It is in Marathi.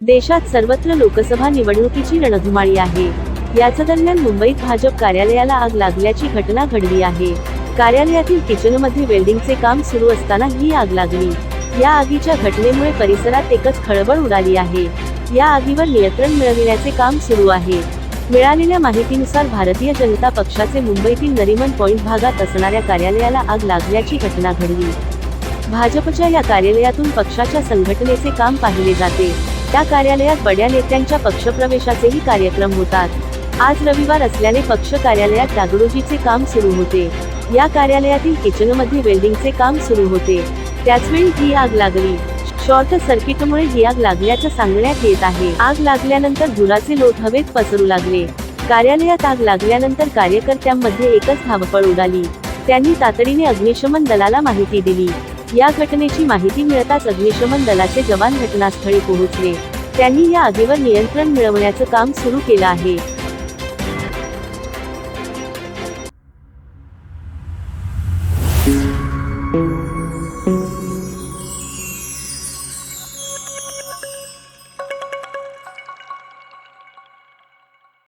देशात सर्वत्र लोकसभा निवडणुकीची रणधुमाळी आहे. याच दरम्यान मुंबईत भाजप कार्यालयाला आग लागल्याची घटना घडली आहे. कार्यालयातील किचनमध्ये वेल्डिंगचे काम सुरू असताना ही आग लागली. या आगीच्या घटनेमुळे परिसरात एकच खळबळ उडाली आहे. या आगीवर नियंत्रण मिळविण्याचे काम सुरू आहे. मिळालेल्या माहितीनुसार भारतीय जनता पक्षाचे मुंबईतील नरिमन पॉइंट भागात असणाऱ्या कार्यालयाला आग लागल्याची घटना घडली. भाजपच्या या कार्यालयातून पक्षाच्या संघटनेचे काम पाहिले जाते. त्या कार्यालयात बड्या नेत्यांच्या पक्षप्रवेशाचेही कार्यक्रम होतात. आज रविवार असल्याने पक्ष कार्यालयात डागडोजीचे काम सुरू होते. या कार्यालयातील किचनमध्ये वेल्डिंगचे काम सुरू होते. त्याचवेळी ही आग लागली. शॉर्ट सर्किटमुळे ही आग लागल्याचं सांगण्यात येत आहे. आग लागल्यानंतर धुराचे लोट हवेत पसरू लागले. कार्यालयात आग लागल्यानंतर कार्यकर्त्यांमध्ये एकच धावपळ उडाली. त्यांनी तातडीने अग्निशमन दलाला माहिती दिली. या घटनेची माहिती मिळताच अग्निशमन दलाचे जवान घटनास्थळी पोहोचले. त्यांनी या आगीवर नियंत्रण मिळवण्याचं काम सुरू केलं आहे.